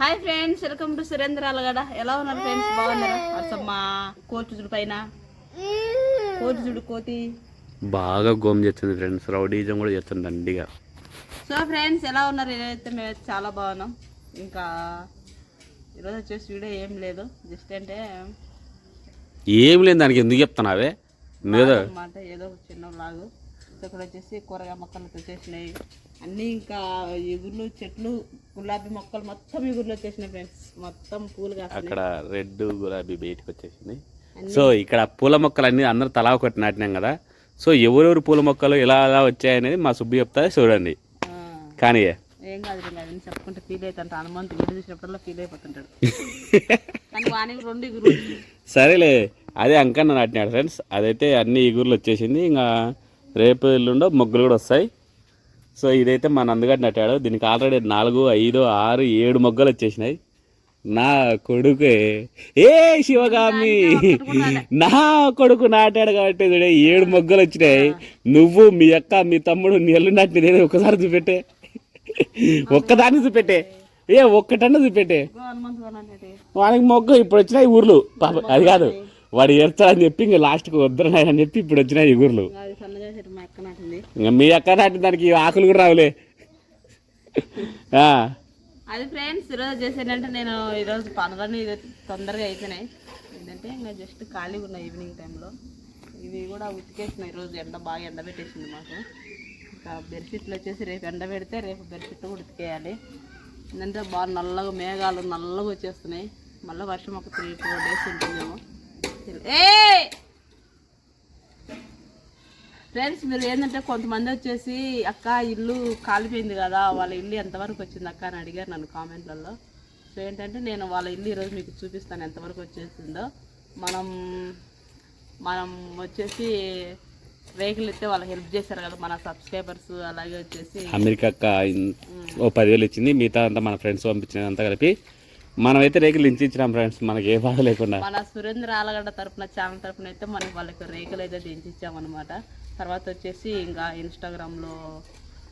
Hi friends welcome to Surendra Alagada ఎలా ఉన్నారు friends బాగున్నారా? అసలు మా కోతి చూడు పైన. కోతి చూడు కోతి. బాగా గోమ్ చేస్తుంది ఫ్రెండ్స్ రౌడీజం కూడా చేస్తుంది దండిగా. సో ఫ్రెండ్స్ ఎలా ఉన్నారు? ఏదైతే మేము చాలా బాగున్నాం. ఇంకా ఈరోజు వచ్చేసి వీడియో ఏం లేదు. జస్ట్ అంటే ఏం లేదు దానికి ఎందుకు చెప్తున్నావే? అన్నమాట ఏదో చిన్న లాగు ఇక్కడ వచ్చేసి కూరగాయ మొక్కలు వచ్చేసినాయి. అన్నీ ఇంకా ఎగుర్లు చెట్లు గులాబీ మొక్కలు మొత్తం ఎగుర్లు వచ్చేసినాయి ఫ్రెండ్స్. మొత్తం పూలు అక్కడ రెడ్ గులాబీ బయటకు వచ్చేసింది. సో ఇక్కడ పూల మొక్కలు అన్ని అందరూ తలా ఒకటి నాటినాం కదా. సో ఎవరెవరు పూల మొక్కలు ఎలా ఎలా వచ్చాయనేది మా సుబ్బు చెప్తా చూడండి. కానీ ఏం? కాదు అవన్నీ చెప్పుకుంటే ఫీల్ హనుమంతు చూసినప్పుడల్లా ఫీల్ అయిపోతుంటాడు. కానీ వానికి రెండు ఎగురు సరేలే. అదే అంకన్న నాటినాడు ఫ్రెండ్స్ అదైతే అన్ని ఇగుర్లు వచ్చేసింది. ఇంకా రేపు ఎల్లుండో మొగ్గులు కూడా వస్తాయి. సో ఇదైతే మా నందుగాడు నాటాడు. దీనికి ఆల్రెడీ నాలుగు ఐదు ఆరు ఏడు మొగ్గలు వచ్చేసినాయి. నా కొడుకు. ఏ శివగామి! నా కొడుకు నాటాడు కాబట్టి చూడే ఏడు మొగ్గలు వచ్చినాయి. నువ్వు మీ అక్క మీ తమ్ముడు నీ ఎల్లు నాటినది ఏదో ఒక్కసారి చూపెట్టే. ఒక్కదాన్ని చూపెట్టే. ఏ ఒక్కటన్నా చూపెట్టే. వానికి మొగ్గ ఇప్పుడు వచ్చినాయి ఊర్లు. పాప అది కాదు. వాడు ఏడ్చాడని చెప్పి ఇంకా లాస్ట్కి వద్దరని చెప్పి ఇప్పుడు వచ్చినాయి ఈ ఊర్లు అది సన్నగా చెట్టు మా అక్క నాటింది ఇంకా మీ అక్క నాటిన దానికి ఆకులు కూడా రావులే. అది ఫ్రెండ్స్ ఈరోజు చేసేటంటే నేను ఈరోజు పనులన్నీ ఇది తొందరగా అయిపోయినాయి. ఏంటంటే ఇంకా జస్ట్ ఖాళీగా ఉన్నాయి ఈవినింగ్ టైంలో ఇవి కూడా ఉతికేసినాయి. ఈరోజు ఎండ బాగా ఎండ పెట్టేసింది మాకు. ఇంకా బెడ్షీట్లు వచ్చేసి రేపు ఎండ పెడితే రేపు బెడ్షీట్ కూడా ఉతికేయాలి. ఏంటంటే బాగా నల్లగా మేఘాలు నల్లగా వచ్చేస్తున్నాయి. మళ్ళీ వర్షం ఒక త్రీ ఫోర్ డేస్ ఉంటుందేమో. ఏ ఫ్రెండ్స్ మీరు ఏంటంటే కొంతమంది వచ్చేసి అక్క ఇల్లు కాలిపోయింది కదా వాళ్ళ ఇల్లు ఎంతవరకు వచ్చింది అక్క? అని అడిగారు నన్ను కామెంట్లలో. సో ఏంటంటే నేను వాళ్ళ ఇల్లు ఈరోజు మీకు చూపిస్తాను ఎంతవరకు వచ్చేసిందో. మనం మనం వచ్చేసి వెహికల్ ఇస్తే వాళ్ళకి హెల్ప్ చేశారు కదా మన సబ్స్క్రైబర్స్ అలాగే వచ్చేసి అమెరికా అక్క ఓ పదివేలు ఇచ్చింది. మిగతా అంతా మన ఫ్రెండ్స్ పంపించినది అంతా కలిపి మనమైతే రేకులు ఇచ్చినాం ఫ్రెండ్స్ మనకి ఏ బాధ లేకుండా. మన సురేంద్ర ఆలగడ్డ తరపున ఛానల్ తరపున అయితే మనకి వాళ్ళకి రేకులు అయితే దించిచ్చామన్నమాట. తర్వాత వచ్చేసి ఇంకా ఇన్స్టాగ్రామ్లో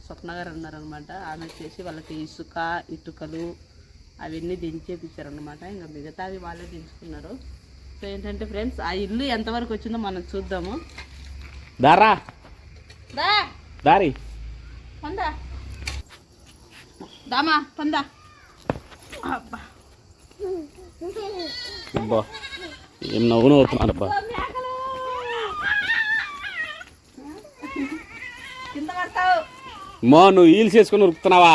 స్వప్న గారు ఉన్నారనమాట ఆమె వచ్చేసి వాళ్ళకి ఇసుక ఇటుకలు అవన్నీ దించేపించారనమాట ఇంకా మిగతావి వాళ్ళే దించుకున్నారు. సో ఏంటంటే ఫ్రెండ్స్ ఆ ఇల్లు ఎంతవరకు వచ్చిందో మనం చూద్దాము. దారా. దారి. పొందా. దామా పొందా. అబ్బా. అబ్బా ఏం నవ్వు నవ్వుతున్నారు అబ్బా నువ్వు హీల్స్ వేసుకొని ఉరుకుతున్నావా?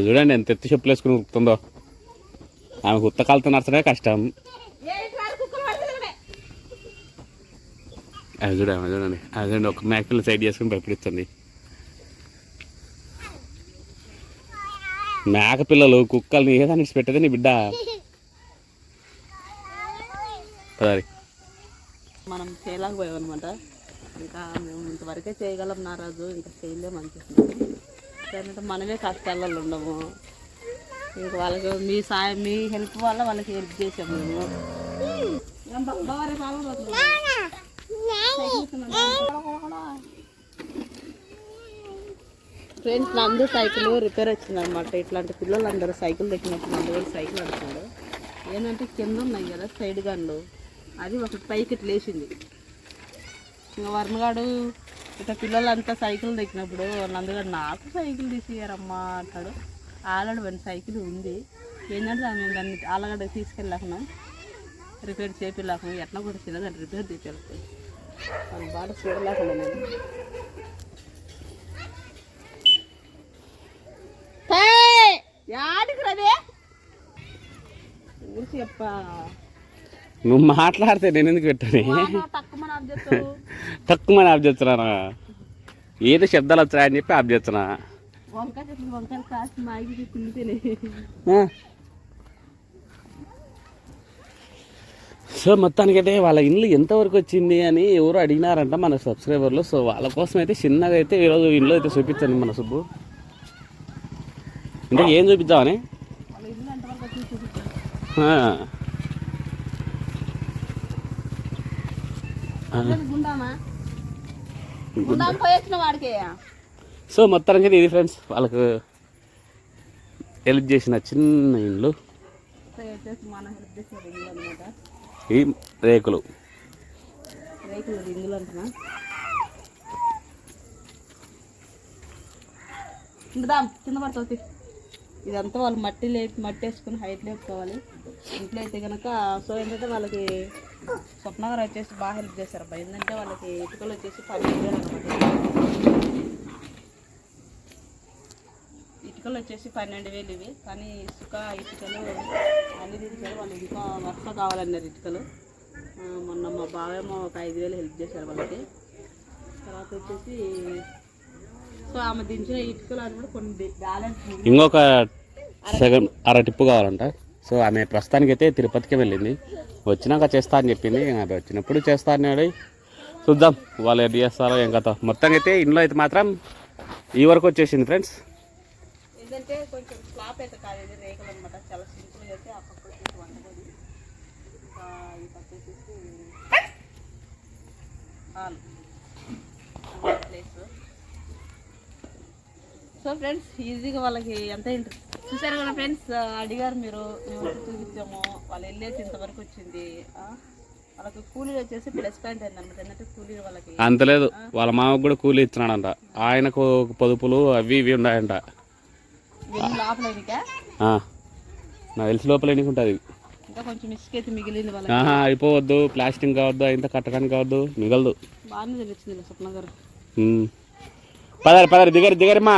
చూడండి ఎంత ఎత్తు చెప్పులు వేసుకుని ఉరుకుతుందో. ఆమెకు ఉత్త నడచడమే కష్టం. అదే ఇట్లా అది చూడండి. ఆమె చూడండి ఒక మేకలు సైడ్ చేసుకుని భయపడిస్తుంది మేక పిల్లలు కుక్కల్ని ఏదానికి పెట్టదే నీ బిడ్డ? పదారి. మనం చేయలేక అనమాట ఇంకా మేము ఇంతవరకే చేయగలం నారాజు ఇంకా చేయలేము అనిపిస్తుంది. ఏంటంటే మనమే కష్టాలలో ఉండము. ఇంక వాళ్ళకి మీ సాయం మీ హెల్ప్ వల్ల వాళ్ళకి హెల్ప్ చేసాము మేము. ఫ్రెండ్స్ నందు సైకిల్ రిపేర్ వచ్చింది అనమాట ఇట్లాంటి పిల్లలు అందరూ సైకిల్ తెచ్చినప్పుడు నందు సైకిల్ ఆడుతున్నాడు. ఏంటంటే కింద ఉన్నాయి కదా సైడ్ గన్లు అది ఒకటి పైకి ఇట్లా లేచింది. ఇంకా వర్మగాడు ఇట్లా పిల్లలంతా సైకిల్ తెచ్చినప్పుడు నందుగాడు నాకు సైకిల్ తీసియారమ్మా అంటాడు. ఆల్రెడీ వన్ సైకిల్ ఉంది. ఏంటంటే దాన్ని దాన్ని ఆలగడ్డ తీసుకెళ్ళాకున్నాం రిపేర్ చేపిలాకున్నాం ఎట్లా కూడా చిన్న దాన్ని రిపేర్ తీసేళ్ళిపోయి వాళ్ళ బాట చూడలేకుండా నేను. యాడికి రదే ఊరికి చెప్ప. నువ్వు మాట్లాడితే నేను ఎందుకు పెట్టాను తక్కువ ఆఫ్ చేస్తావు. తక్కువ ఆఫ్ చేస్తున్నానా? ఏదో శబ్దాలు వచ్చాయని చెప్పి ఆఫ్ చేస్తున్నా. వంకాయ వంకాయలు కాసి మాగి సో మొత్తానికైతే వాళ్ళ ఇల్లు ఎంతవరకు వచ్చింది అని ఎవరు అడిగినారంట మన సబ్స్క్రైబర్లు. సో వాళ్ళ కోసం అయితే చిన్నగా అయితే ఈరోజు ఇండ్లు అయితే చూపించండి మన సుబ్బు. అంటే ఏం చూపిద్దామని? గుండామా? గుండాం వాడికి. సో మొత్తానికి ఇది ఫ్రెండ్స్ వాళ్ళకు హెల్ప్ చేసిన చిన్న ఇండ్లు. సో మన హెల్ప్ రింగులు అనమాట ఈ రేకులు. రేకులు రింగులు కింద పడుతుంది ఇదంతా వాళ్ళు మట్టి లే మట్టి వేసుకుని హైట్ లేపుకోవాలి ఇంట్లో అయితే కనుక సో ఏంటంటే వాళ్ళకి స్వప్న గారు వచ్చేసి బాగా హెల్ప్ చేశారు. అబ్బా ఏంటంటే వాళ్ళకి ఇటుకలు వచ్చేసి పది వేలు అనమాట. ఇటుకలు వచ్చేసి పన్నెండు వేలు ఇవి. కానీ ఇసుక ఇటుకలు అన్ని తీసారు వాళ్ళు ఇంకా వరుస కావాలన్నారు ఇటుకలు. మొన్న మా బావేమో ఒక ఐదు వేలు హెల్ప్ చేశారు వాళ్ళకి. తర్వాత వచ్చేసి సో ఆమె దించిన ఇటుకలు అది కూడా కొన్ని బ్యాలెన్స్ ఇంకొక సగం అర టిప్పు కావాలంట. సో ఆమె ప్రస్తుతానికి అయితే తిరుపతికి వెళ్ళింది. వచ్చినాక చేస్తా అని చెప్పింది. అది వచ్చినప్పుడు చేస్తా అన్నాడు చూద్దాం. వాళ్ళు ఎటు చేస్తారో ఏం కథ. మొత్తం అయితే ఇంట్లో అయితే మాత్రం ఈ వరకు వచ్చేసింది ఫ్రెండ్స్. ఏంటంటే కొంచెం స్లాప్ అయితే కాదు ఇది రేకులు అనమాట చాలా సింపుల్గా అయితే ఆ పక్క వచ్చేసి వంటగది ఇంకా హాల్. ప్లేస్. సో ఫ్రెండ్స్ ఈజీగా వాళ్ళకి ఎంత ఇంట్రెస్ట్ చూసారు కదా ఫ్రెండ్స్ అడిగారు మీరు మేము చూపించాము. వాళ్ళు వెళ్ళేసి ఇంతవరకు వచ్చింది. ఆ, వాళ్ళకి కూలీలు వచ్చేసి ప్లస్ పాయింట్ అయిందన్నమాట ఏంటంటే కూలీలు వాళ్ళకి అంత లేదు వాళ్ళ మామకు కూడా కూలి ఇచ్చినాడంట ఆయనకు పొదుపులు అవి ఇవి ఉన్నాయంట ఇవన్నీ లోపల ఇంకా ఆ, నాకు తెలిసి లోపల ఎన్ని ఉంటుంది. అయిపోవద్దు. ప్లాస్టింగ్ కావద్దు ఇంత కట్టడానికి కావద్దు మిగలదు. పదరు పదరు దిగరు దిగరమ్మా